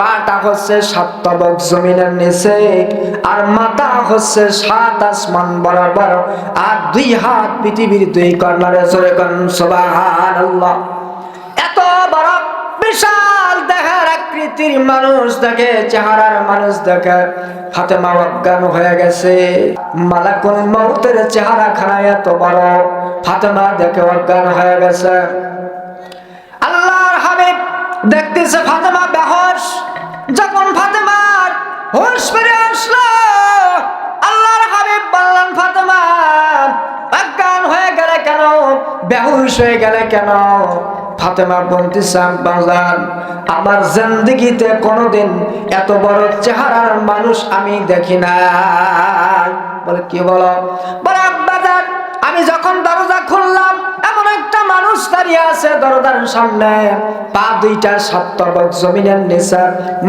পাটা হচ্ছে সাত তবক জমিনের নিচে আর মাথা হচ্ছে সাত আসমান বরাবর আর দুই হাত পৃথিবীর দুই কর্নারে চলে কন, সুবহানাল্লাহ। এত বড় বিশাল দেহের আকৃতির মানুষ দেখে, চেহারার মানুষ দেখে ফাতেমা অজ্ঞান হয়ে গেছে। মালাকুল মৌতের চেহারা খানা এত বড়, ফাতেমা দেখে অজ্ঞান হয়ে গেছে। আল্লাহর হাবিব দেখতেছে ফাতেমা বেহুশ হয়ে গেলে কেন? ফাতেমা বলতেছে বাজান, আমার জিন্দিগিতে কোনোদিন এত বড় চেহারার মানুষ আমি দেখি না। বলে, কি বলো? বলে আব্বাজান আমি যখন দরজা খুললাম, এমন একটা মানুষ দাঁড়িয়ে আছে দরজার সামনে। পা দুইটা সাতবক জমিনের নিচে,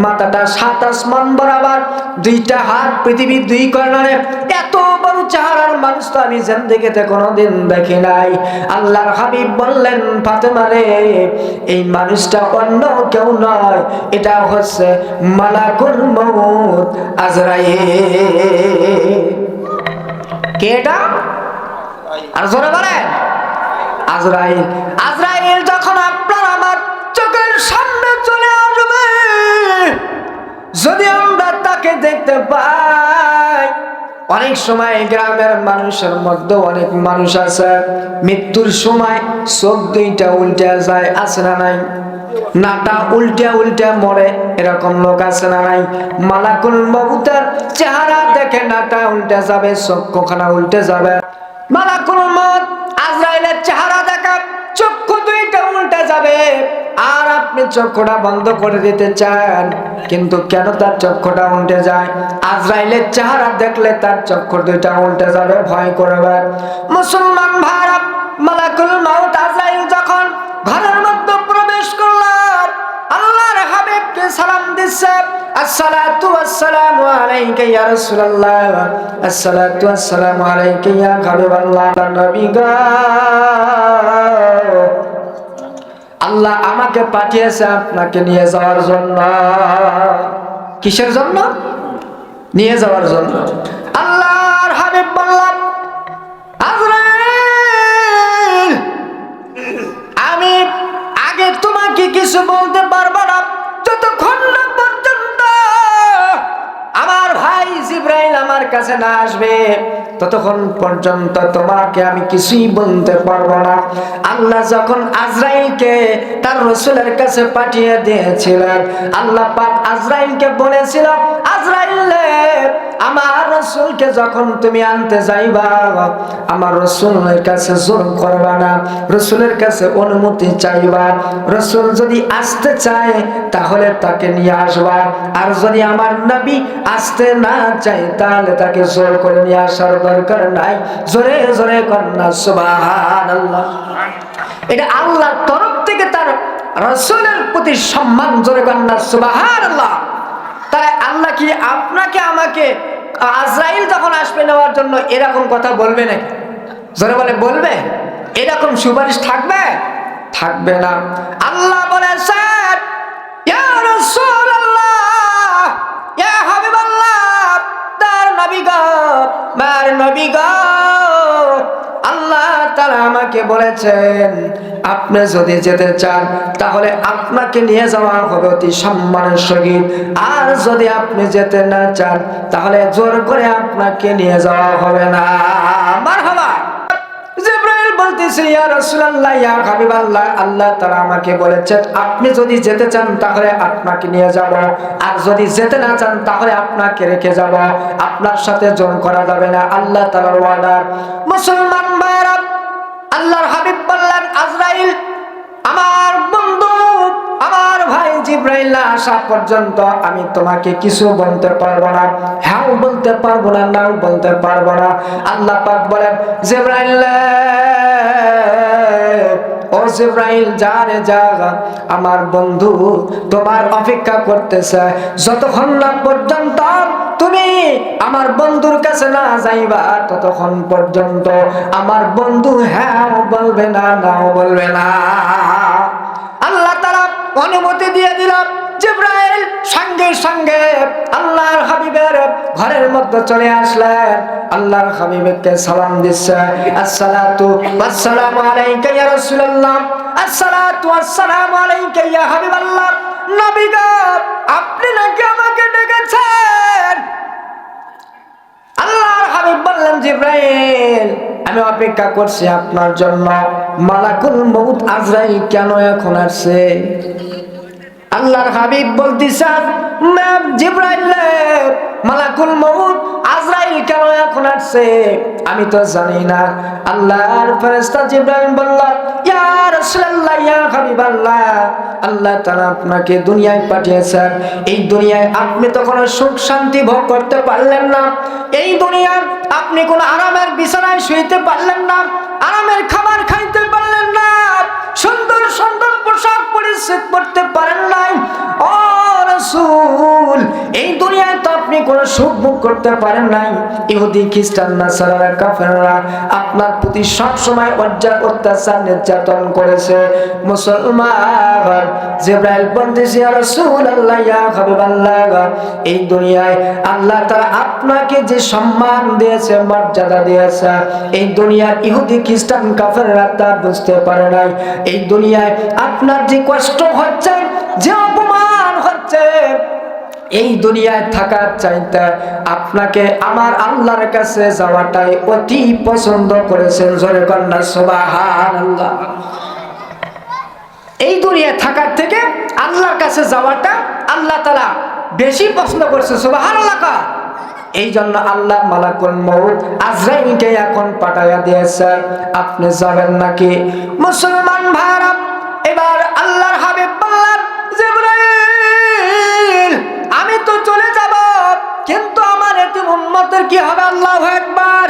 মাথাটা সাত আসমান বরাবর দুইটা হাত পৃথিবীর দুই কর্নারে, এত বড় চেহারার মানুষ তো আমি জিন্দেগিতে কোনোদিন দেখি নাই। আল্লাহর হাবিব বললেন, ফাতেমা এই মানুষটা অন্য কেউ নয়, এটা হচ্ছে মালাকুল মউত আজরাইল। কে এটা? আর জোরে বলেন। আজরাইল। আজরাইল যখন আপনার আমার চোখের সামনে চলে আসবে, যদি আমরা তাকে দেখতে পাই অনেক সময় গ্রামের মানুষের মধ্যে অনেক মানুষ আছে। মৃত্যুর সময় চোখ দুইটা উল্টে যায়, আছে না নাই? নাটা উল্টে উল্টে মরে, এরকম লোক আছে না নাই? মালাকুল মবুতার চেহারা দেখে নাটা উল্টে যাবে চক্ষুখানা উল্টে যাবে। মালাকুল মত আজরাইলের চেহারা আর আপনি চক্ষুটা বন্ধ করে দিতে চান, কিন্তু কেন তার চক্ষুটা উল্টে যায়? আজরাইলের চেহারা দেখলে তার চক্ষু দুইটা উল্টে যাবে, ভয় করবে। মুসলমান ভারত মালাকুল মাউত আজরাইল যখন ঘরের মধ্যে প্রবেশ করলাম আল্লাহর হাবিবকে সালাম দিচ্ছে, আসসালাতু ওয়াসসালামু আলাইকা ইয়া রাসূলুল্লাহ, আসসালাতু ওয়াসসালামু আলাইকা ইয়া হাবিবাল্লাহ নবী গো। আল্লাহ আমাকে পাঠিয়েছে আপনাকে নিয়ে যাওয়ার জন্য। কিসের জন্য? নিয়ে যাওয়ার জন্য। আল্লাহর হাবিব বললাম আমি আগে তোমাকে কিছু বলতে পারব না। যতক্ষণ জিব্রাইল আমার কাছে না আসবে, ততক্ষণ পর্যন্ত তোমাকে আমি কিছুই বলতে পারব না। আল্লাহ যখন আজরাইলকে তার রসুলের কাছে পাঠিয়ে দিয়েছিলেন, আল্লাহ পাক আজরাইলকে বলেছিল, আজরাইল আমার রসুলকে যখন তুমি আনতে যাইবা, আমার রসুলের কাছে জোর করবা না, রসুলের কাছে অনুমতি চাইবা। রসুল যদি আসতে চায়, তাহলে তাকে নিয়ে আসবা। আর যদি আমার নবী আসতে না চায়, তাহলে তাকে জোর করে নিয়ে আসার দরকার নাই। জোরে জোরে কন্যা আল্লাহ এটা আল্লাহর তরফ থেকে তার রসুলের প্রতি সম্মান, জোরে কন্যা সুবাহান আল্লাহ তাই আল্লাহ কি আপনাকে আমাকে আজরাইল যখন আসবে নেওয়ার জন্য এরকম কথা বলবে নাকি? জোরে বলে, বলবে? এরকম সুপারিশ থাকবে? থাকবে না। আল্লাহ বলে স্যার তার নবী গো নবী গো আমাকে বলেছেন, আপনি যদি যেতে চান, তাহলে আপনাকে নিয়ে যাওয়া হবে অতি সম্মানের সহিত। আর যদি আপনি যেতে না চান, তাহলে জোর করে আপনাকে নিয়ে যাওয়া হবে না। আপনি যদি যেতে চান, তাহলে আপনাকে নিয়ে যাব। আর যদি যেতে না চান, তাহলে আপনাকে রেখে যাব। আপনার সাথে জোর করা যাবে না। আল্লাহ ওয়াদার মুসলমান আল্লাহর হাবিব বললেন, আজরাইল, আমার বন্ধু, আমার ভাই জিব্রাইল আসা পর্যন্ত আমি তোমাকে কিছু বলতে পারব না। হ্যাঁ বলতে পারব না, নাও বলতে পারব না। আল্লাহ পাক বলেন, জিব্রাইল, ও জিব্রাইল, যা রে, যা, আমার বন্ধু, তোমার অপেক্ষা করতেছে। যতক্ষণ না পর্যন্ত আমার বন্ধুর কাছে না যাইবা ততক্ষণ পর্যন্ত। আমার বন্ধু হ্যাঁ বলবে না, নাও বলবে না। আল্লাহ তারা অনুমতি দিয়ে দিলাম জিব্রাইল। সঙ্গে সঙ্গে আল্লাহর হাবিবের ঘরের মধ্যে চলে আসলেন। আল্লাহর হাবিবকে সালাম দিচ্ছে। আসসালাতু ওয়াসসালামু আলাইকা ইয়া রাসূলুল্লাহ। আসসালাতু ওয়াসসালামু আলাইকা ইয়া হাবিবাল্লাহ। নবী গো, আপনি নাকি আমাকে ডেকেছেন? হাবিব বললেন জিব্রাইল, আমি অপেক্ষা করছি আপনার জন্য। মালাকুল মৌত আজরাইল কেন এখন আসছে? আল্লাহর হাবিব ম্যাম জিব্রাইল, মালাকুল মউত আমি তো জানি না। আল্লাহর ফেরেশতা সুখ শান্তি ভোগ করতে পারলেন না। এই দুনিয়ায় আপনি কোনো আরামের বিছানায় শুইতে পারলেন না। আরামের খাবার খাইতে পারলেন না। সুন্দর সুন্দর পোশাক পরিচ্ছেদ করতে পারেন নাই। ও রাসূল, এই দুনিয়ায় তো আপনি কোনো সুখ ভোগ করতে পারেন নাই। ইহুদি, খ্রিস্টান নাসারা কাফেররা আপনার প্রতি সব সময় অজ্জা অত্যাচার নির্যাতন করেছে। মুসলমান, জিব্রাইল বলতেছে, ইয়া রাসূলুল্লাহ, ইয়া হাবিবাল্লাহ, এই দুনিয়ায় আল্লাহ তাআলা আপনাকে যে সম্মান দিয়েছে, মর্যাদা দিয়েছে, এই দুনিয়ার ইহুদি, খ্রিস্টান, কাফেররা তা বুঝতে পারে নাই। এই দুনিয়ায় আপনার যে কষ্ট হচ্ছে, যে অপমান হচ্ছে এই দুনিয়ায় থাকার চাইতে আপনাকে আমার আল্লাহর কাছে যাওয়াটাই অতি পছন্দ করেছেন। জোরে কন্যা সুবাহান আল্লাহ এই দুনিয়ায় থাকার থেকে আল্লাহর কাছে যাওয়াটা আল্লাহ তালা বেশি পছন্দ করছে সুবাহান আল্লাহ। এই জন্য আল্লাহ মালাকুল মউত আজরাইলকে এখন পাঠাইয়া দিয়েছে। আপনি যাবেন নাকি? মুসলমান ভাইরা কি হবে আল্লাহু আকবার?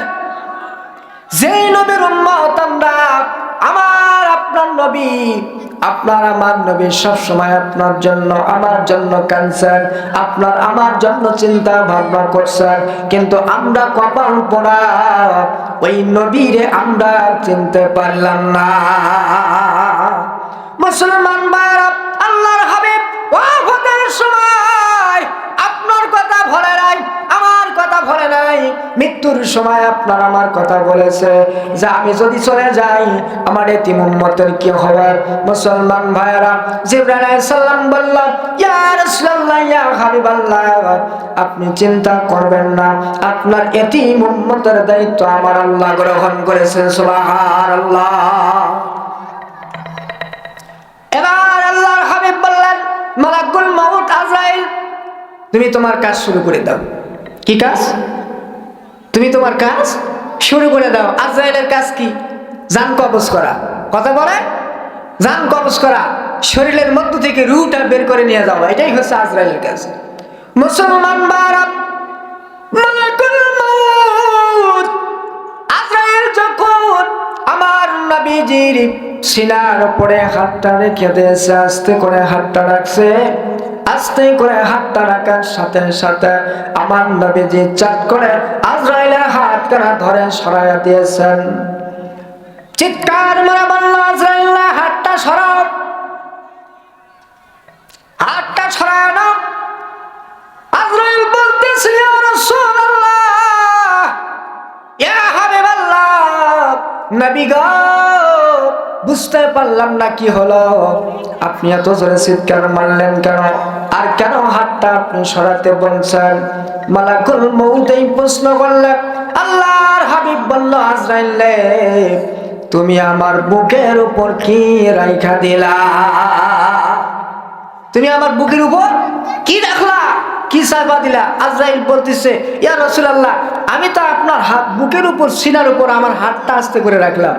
যেই নবীর উম্মত আমরা, আমার আপনার নবী, আপনার আমার নবী সব সময় আপনার জন্য, আমার জন্য ক্যান্সার আপনার আমার জন্য চিন্তা ভাবনা করছেন। কিন্তু আমরা কপাল পড়া, ওই নবীরে আমরা চিনতে পারলাম না। মুসলমান ভাইরা মৃত্যুর সময় আপনার আমার কথা বলেছে যে আমি যদি চলে যাই, আমার এতিম উম্মতের কি হবে? মুসলমান ভাইরা জিবরাইল আলাইহিস সালাম বলল, ইয়া রাসূলুল্লাহ, ইয়া হাবিবাল্লাহ, আপনি চিন্তা করবেন না, আপনার এতিম উম্মতের দায়িত্ব আমার আল্লাহ গ্রহণ করেছেন, সুবহানাল্লাহ। এবার আল্লাহর হাবিব বললেন, মালাকুল মাউত আজরাইল, তুমি তোমার কাজ শুরু করে দাও। কি কাজ? তুমি তোমার কাজ শুরু করে দাও। আজরাইলের কাজ কি? জান কবজ করা। কথা বলে? জান কবজ করা। শরীরের মধ্য থেকে রুটা বের করে নিয়ে যাওয়া এটাই হচ্ছে আজরাইলের কাজ। মুসলমান আজরাইল যখন আমার হাতটা রেখে দিয়েছে, আস্তে করে হাতটা রাখছে আস্তে করে হাতটা রাখার সাথে সাথে আমার নবীজি চাট করে আজরাইলের হাত কানা ধরে সরাইয়া দিয়েছেন। চিৎকার মারা বলল, আজরাইল হাতটা সরাও। হাতটা সরানো আজরাইল বলতেছে, ইয়া রাসূলুল্লাহ, ইয়া হাবিবাল্লাহ, নবী গো বুঝতে পারলাম না কি হলো। আপনি এত জোরে চিৎকার মারলেন কেন? আর কেন হাতটা আপনি সরাতে বলছেন? মালাকুল মৌতেই প্রশ্ন করলেন, আল্লাহর হাবিব বলল, আজরাইলে তুমি আমার বুকের উপর কি রাইখা দিলা? তুমি আমার বুকের উপর কি রাখলা? কি সাইবা দিলা? আজরাইল বলতেছে, ইয়া রাসূলুল্লাহ, আমি তো আপনার হাত, বুকের উপর, সিনার উপর, আমার হাতটা আস্তে করে রাখলাম।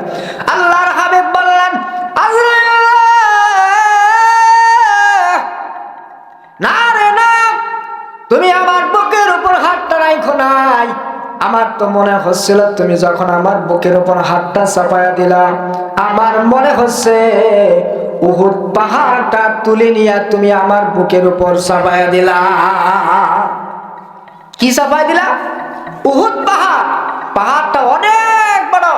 আল্লাহর আমার তো মনে হচ্ছিল তুমি যখন আমার বুকের উপর হাতটা চাপায়া দিলা, আমার মনে হচ্ছে উহুদ পাহাড়টা তুলে নিয়ে তুমি আমার বুকের উপর চাপায়া দিলা। কি চাপায়া দিলা? উহুদ পাহাড়। পাহাড়টা অনেক বড়।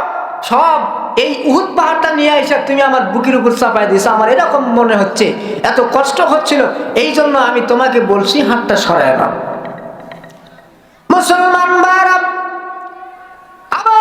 সব এই উহুদ পাহাড়টা নিয়ে এসে তুমি আমার বুকের উপর চাপাই দিয়েছ। আমার এরকম মনে হচ্ছে, এত কষ্ট হচ্ছিল। এই জন্য আমি তোমাকে বলছি, হাতটা সরায় নাও। মুসলমান ভাইরা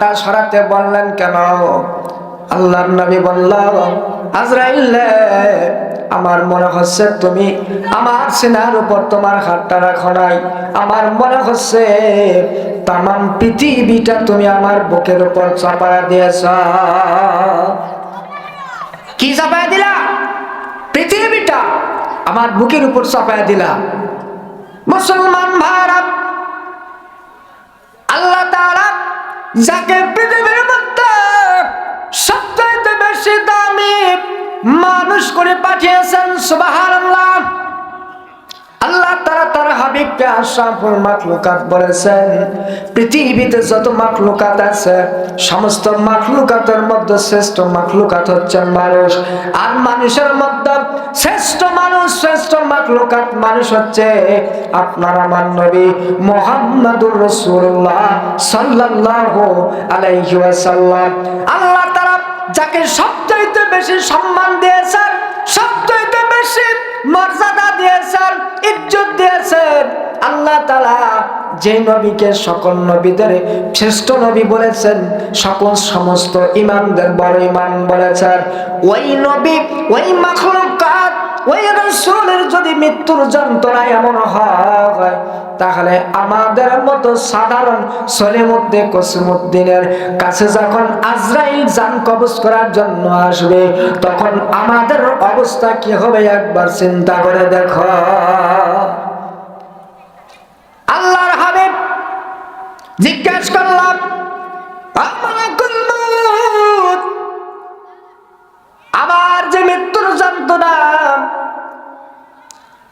হাতটা সরাতে বললেন কেন? আল্লাহর নবী বলল, আজরাইল, আমার মনে হচ্ছে তুমি আমার সিনার উপর তোমার হাতটা রাখো নাই। আমার মনে হচ্ছে তাম পৃথিবীটা তুমি আমার বুকের উপর চাপায়া দিয়েছ। কি চাপায়া দিলা? পৃথিবীটা আমার বুকের উপর চাপায়া দিলা। মুসলমান যাকে পৃথিবীর মধ্যে সবচেয়ে বেশি দামি মানুষ করে পাঠিয়েছেন, সুবহানাল্লাহ। আল্লাহ তারা তার হাবিবকে আশরাফুল মাখলুকাত বলেছেন, পৃথিবীতে যত মাখলুকাত আছে, সমস্ত মাখলুকাতের মধ্যে শ্রেষ্ঠ মাখলুকাত হচ্ছে মানুষ। আর মানুষের মধ্যে শ্রেষ্ঠ মানুষ মানুষ হচ্ছে মোহাম্মদুর ওয়াসাল্লাম। আল্লাহ যাকে সবচাইতে বেশি সম্মান দিয়েছেন, সবচাইতে বেশি মর্যাদা দিয়েছেন, ইজ্জত দিয়েছেন, আল্লাহ তালা যে নবীকে সকল নবীদের শ্রেষ্ঠ নবী বলেছেন, সকল সমস্ত ইমামদের বড় ইমাম বলেছেন। ওই নবী, ওই মাখলুকাত ওই রসুলের যদি মৃত্যুর যন্ত্রণা এমন হয়, তাহলে আমাদের মতো সাধারণ সলিমুদ্দিন, কসিমুদ্দিনের কাছে যখন আজরাইল জান কবজ করার জন্য আসবে, তখন আমাদের অবস্থা কি হবে একবার চিন্তা করে দেখো। আল্লাহর হাবিব জিজ্ঞেস করলাম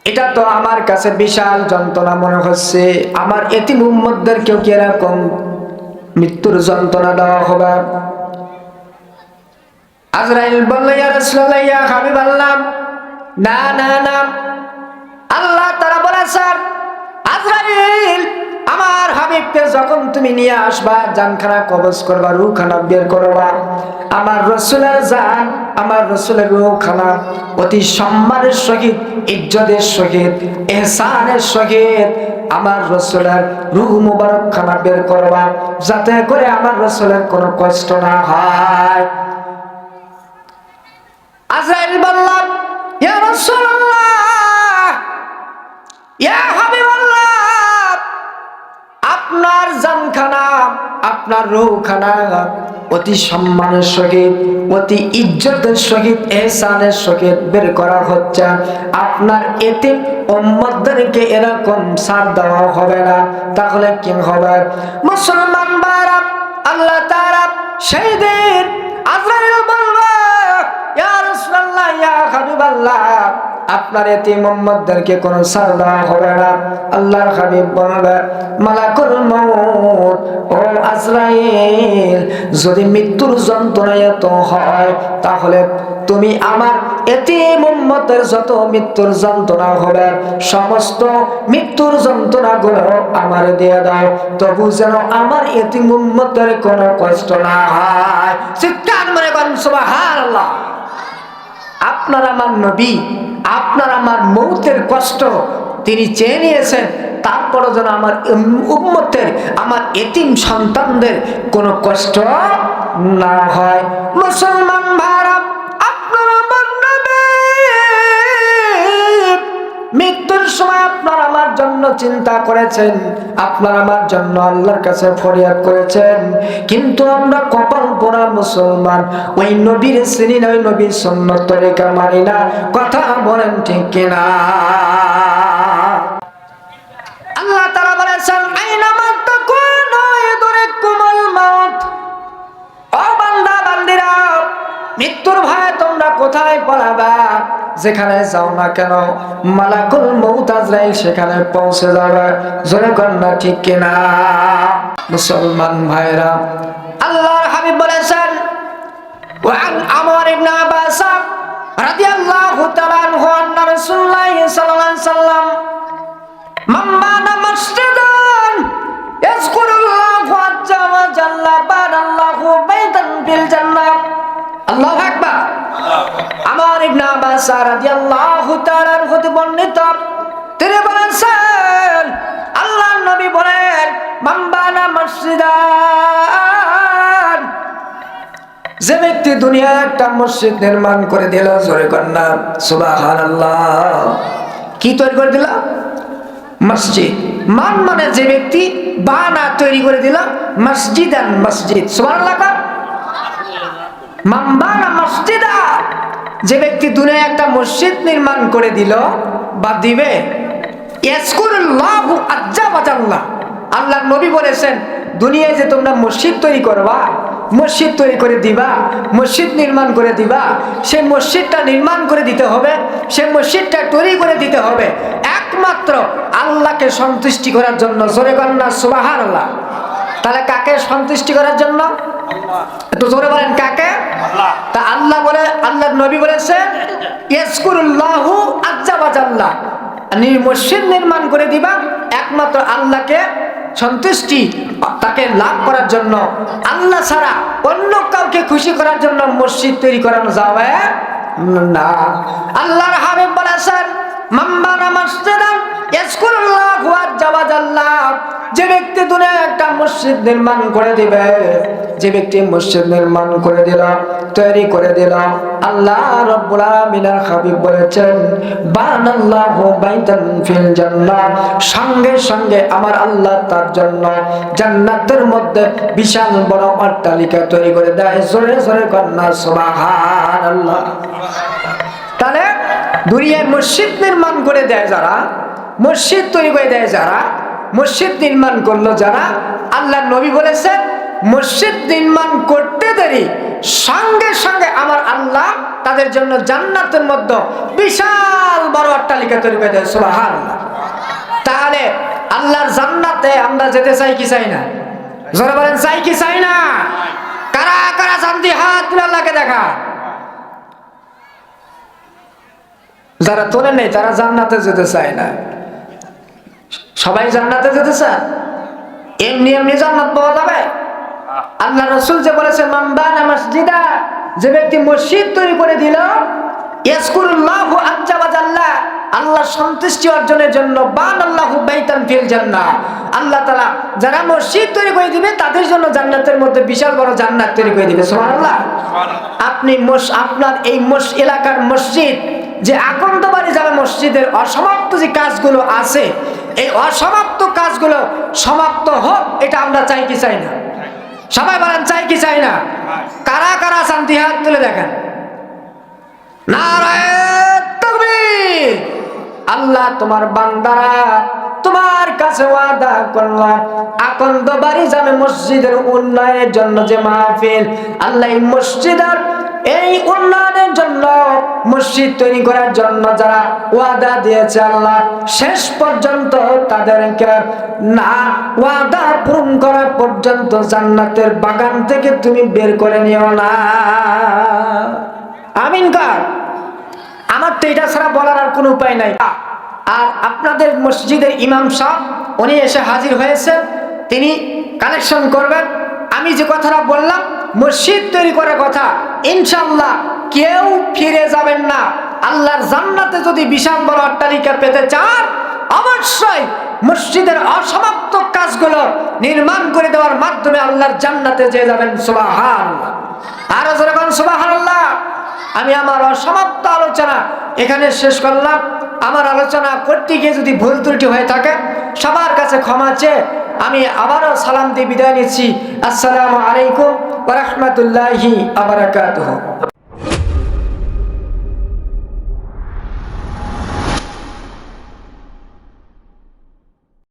এটা তো আমার কাছে বিশাল যন্ত্রণা মনে হচ্ছে। আমার এটি মুহম্মদদের কেউ কি এরকম মৃত্যুর যন্ত্রণা দেওয়া হবে? আজরাইল বলল, ইয়া রাসূলুল্লাহ, ইয়া হাবিবাল্লাহ। না না না। আল্লাহ তারা বলেছেন, আজরাইল আমার হাবিবকে যখন তুমি নিয়ে আসবা, জানখানা কবজ করবা, রুখানা বের করবা, আমার রসুলের জান, আমার রসুলের রুখানা অতি সম্মানের সহিত, ইজ্জতের সহিত, এহসানের সহিত আমার রসুলের রুহ মুবারক খানা বের করবা, যাতে করে আমার রসুলের কোনো কষ্ট না হয়। আজরাইল বললাম, ইয়া রাসূলুল্লাহ, ইয়া হাবিবাল্লাহ আপনার জানখানা, আপনার রৌখানা, অতি সম্মানের সহিত, অতি ইজ্জতের সহিত, এহসানের সহিত বের করা হচ্ছে। আপনার এতে উম্মতদেরকে এরকম সার দেওয়া হবে না। তাহলে কি হবে? মুসলমান বারা আল্লাহ তারা সেই দিন আজরাইল বলবে, ইয়া রাসূলুল্লাহ, ইয়া হাবিবাল্লাহ। আপনার এতে মোহাম্মদদেরকে কোনো সার দেওয়া হবে না। আল্লাহর হাবিব বলবে, মালাকুল মউত, ও আজরাইল, যদি মৃত্যুর যন্ত্রণা এত হয়, তাহলে তুমি আমার এতে মোহাম্মদের যত মৃত্যুর যন্ত্রণা হবে, সমস্ত মৃত্যুর যন্ত্রণাগুলো আমার দিয়ে দাও। তবু যেন আমার এতে মোহাম্মদের কোনো কষ্ট না হয়। চিৎকার মনে করেন সুবহানাল্লাহ। আপনার আমার নবী, আপনার আমার মৌতের কষ্ট তিনি চেয়ে নিয়েছেন, তারপরও যেন আমার উম্মতের, আমার এতিম সন্তানদের কোনো কষ্ট না হয়। মুসলমান ভাইরা আপনার আমার জন্য চিন্তা করেছেন, আপনার আমার জন্য আল্লাহর কাছে ফরিয়াদ করেছেন। কিন্তু আমরা কপাল পোড়া মুসলমান, ওই নবীর শ্রেণি ওই নবীর সন্ন্য তরিকা মানি না। কথা বলেন ঠিক কিনা? আল্লাহ তারা বলেছেন, আইনা মাত্র কোন কুমল মত ও বান্দিরা, মৃত্যুর ভয় তোমরা কোথায় পড়াবা? যেখানে যাও না কেন মালাকুল মৌত আজরাইল সেখানে পৌঁছে যাবে জোরে কন্যা ঠিক কিনা মুসলমান ভাইরা আল্লাহর হাবিব বলেছেন وعن عمر بن عباس رضي الله تعالى عنه أن رسول الله صلى আমার ইবনে আব্বাস রাদিয়াল্লাহু হতে বর্ণিত। তিনি নবী বলেন, মাম্বানা মসজিদান। যে ব্যক্তি একটা মসজিদ নির্মাণ করে দিল, জোরে কন্যা কি তৈরি করে দিল? মসজিদ। মান মানে যে ব্যক্তি বানা তৈরি করে দিল, মসজিদান মসজিদ। মাম্বানা মসজিদা। যে ব্যক্তি দুনিয়ায় একটা মসজিদ নির্মাণ করে দিল বা দিবে। আল্লাহর নবী বলেছেন, দুনিয়ায় যে তোমরা মসজিদ তৈরি করবা, মসজিদ তৈরি করে দিবা, মসজিদ নির্মাণ করে দিবা, সেই মসজিদটা নির্মাণ করে দিতে হবে, সেই মসজিদটা তৈরি করে দিতে হবে। একমাত্র আল্লাহকে সন্তুষ্টি করার জন্য, জোরে কন্যা সুবাহান আল্লাহ তাহলে কাকে সন্তুষ্টি করার জন্য? একটু জোরে বলেন কাকে? তা আল্লাহ বলে আল্লাহ নবী বলেছেন ইয়াসকুরুল্লাহু আজ্জা মসজিদ নির্মাণ করে দিবা একমাত্র আল্লাহকে সন্তুষ্টি তাকে লাভ করার জন্য। আল্লাহ ছাড়া অন্য কাউকে খুশি করার জন্য মসজিদ তৈরি করানো যাবে না। আল্লাহর হাবিব বলেছেন মাম্বানা মসজিদান বাজাল্লাহ যে ব্যক্তি দুনিয়ায় একটা মসজিদ নির্মাণ করে দিবে, যে ব্যক্তি মসজিদ নির্মাণ করে দিল, তৈরি করে দিল। আল্লাহ রব্বুল হাবিব বলেছেন ফিল জান্নাহ সঙ্গে সঙ্গে আমার আল্লাহ তার জন্য জান্নাতের মধ্যে বিশাল বড় অট্টালিকা তৈরি করে দেয়। জোরে জোরে কন্যা, সুবহানাল্লাহ। তাহলে দুনিয়ায় মসজিদ নির্মাণ করে দেয় যারা মসজিদ তৈরি করে দেয় যারা। মসজিদ নির্মাণ করল যারা আল্লাহ নবী বলেছেন, মসজিদ নির্মাণ করতে দেরি। সঙ্গে সঙ্গে আমার আল্লাহ তাদের জন্য জান্নাতের মধ্যে বিশাল বড় অট্টালিকা তৈরি করে দেয় সুবাহান তাহলে আল্লাহর জান্নাতে আমরা যেতে চাই কি চাই না? জোরে বলেন, চাই কি চাই না? কারা কারা শান্তি হাত তুলে আল্লাহকে দেখা যারা তোলে নেই, তারা জান্নাতে যেতে চায় না। সবাই জান্নাতে যেতে চায় এমনি এমনি জান্নাত পাওয়া যাবে? আল্লাহ রসুল যে বলেছে মাম্বানা মসজিদা যে ব্যক্তি মসজিদ তৈরি করে দিল ইয়াসকুরুল্লাহু আজ্জা ওয়াজাল্লাহ আল্লাহ সন্তুষ্টি অর্জনের জন্য বান আল্লাহু বাইতান ফিল জান্নাহ। আল্লাহ তাআলা যারা মসজিদ তৈরি করে দিবে তাদের জন্য জান্নাতের মধ্যে বিশাল বড় জান্নাত তৈরি করে দিবে। সুবহানাল্লাহ। আপনি মস- আপনার এই মস এলাকার মসজিদ যে আকন্দ বাড়ি যাবে মসজিদের অসমাপ্ত যে কাজগুলো আছে এই অসমাপ্ত কাজগুলো সমাপ্ত হোক, এটা আমরা চাই কি চাই না? সবাই বলেন, চাই কি চাই না? কারা কারা শান্তি হাত তুলে দেখেন? আল্লাহ তোমার বান্দারা তোমার কাছে ওয়াদা করলাম, আকন্দ বাড়ি যাবে মসজিদের উন্নয়নের জন্য যে মাহফিল। আল্লাহ মসজিদের এই উন্নয়নের জন্য, মসজিদ তৈরি করার জন্য যারা ওয়াদা দিয়েছে আল্লাহ, শেষ পর্যন্ত তাদেরকে না, ওয়াদা পূরণ করা পর্যন্ত জান্নাতের বাগান থেকে তুমি বের করে নিও না। আমিন কার? আমার তো এটা ছাড়া বলার আর কোনো উপায় নাই। আর আপনাদের মসজিদের ইমাম সাহ উনি এসে হাজির হয়েছেন, তিনি কালেকশন করবেন। আমি যে কথাটা বললাম মসজিদ তৈরি করার কথা ইনশাল্লাহ কেউ ফিরে যাবেন না। আল্লাহর জান্নাতে যদি বিশাল বড় অট্টালিকা পেতে চান, অবশ্যই মসজিদের অসমাপ্ত কাজগুলো নির্মাণ করে দেওয়ার মাধ্যমে আল্লাহর জান্নাতে যে যাবেন। সুবাহান আরও যেরকম সুবাহান আল্লাহ আমি আমার অসমাপ্ত আলোচনা এখানে শেষ করলাম। আমার আলোচনা করতে গিয়ে যদি ভুল ত্রুটি হয়ে থাকে, সবার কাছে ক্ষমা চেয়ে আমি আবারও সালাম দিয়ে বিদায় নিচ্ছি। আসসালামু আলাইকুম। ওরহমতুল্লাহি আবরাকাতুহ